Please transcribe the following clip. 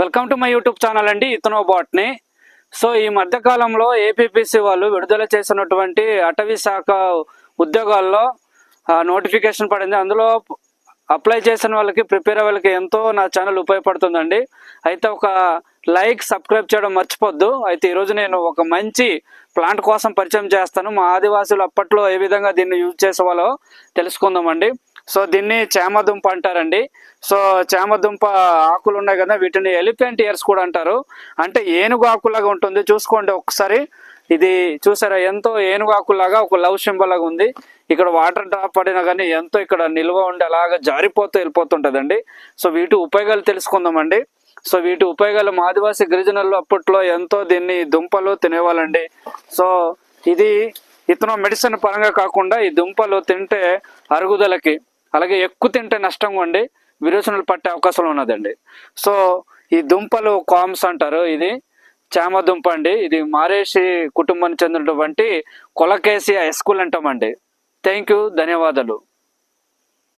Welcome to my YouTube channel అండి ఇతను botany. So ఈ మధ్యకాలంలో ఏపీపీసీ వాళ్ళు విడుదల చేసినటువంటి అటవీ శాఖ ఉద్యోగాల్లో నోటిఫికేషన్ పడింది. అందులో అప్లై చేసిన వాళ్ళకి ప్రిపేర్ అయ్యే వాళ్ళకి ఎంతో నా ఛానల్ ఉపయోగపడుతుందండి. అయితే ఒక లైక్ సబ్స్క్రైబ్ చేయడం మర్చిపోద్దు. అయితే ఈరోజు నేను ఒక మంచి ప్లాంట్ కోసం పరిచయం చేస్తాను. మా ఆదివాసులు అప్పట్లో ఏ విధంగా దీన్ని యూజ్ చేసేవాళ్ళో తెలుసుకుందామండి. సో దీన్ని చేమదుంప అంటారండి. సో చేమదుంప ఆకులు ఉన్నాయి కదా వీటిని ఎలిఫెంట్ ఇయర్స్ కూడా అంటారు. అంటే ఏనుగు ఆకులాగా ఉంటుంది. చూసుకోండి ఒకసారి. ఇది చూసారా? ఎంతో ఏనుగు ఆకులాగా ఒక లవ్ సింబల్ లాగా ఉంది. ఇక్కడ వాటర్ డ్రాప్ పడినా కానీ ఎంతో ఇక్కడ నిల్వ ఉండి అలాగా జారిపోతూ వెళ్ళిపోతుంటదండి. సో వీటి ఉపయోగాలు తెలుసుకుందామండి. సో వీటి ఉపయోగాలు మాదివాసి ఆదివాసీ గిరిజనులు అప్పట్లో ఎంతో దీన్ని దుంపలు తినేవాళ్ళండి. సో ఇది ఇతను మెడిసిన్ పరంగా కాకుండా ఈ దుంపలు తింటే అరుగుదలకి అలాగే ఎక్కువ తింటే నష్టంగా ఉండి విరోచనలు పట్టే అవకాశం ఉన్నదండి. సో ఈ దుంపలు కామ్స్ అంటారు ఇది. చామ దుంప అండి. ఇది మారేషి కుటుంబానికి చెందినటువంటి కొలకేసి ఎస్కూల్ అంటామండి. థ్యాంక్ యూ ధన్యవాదాలు.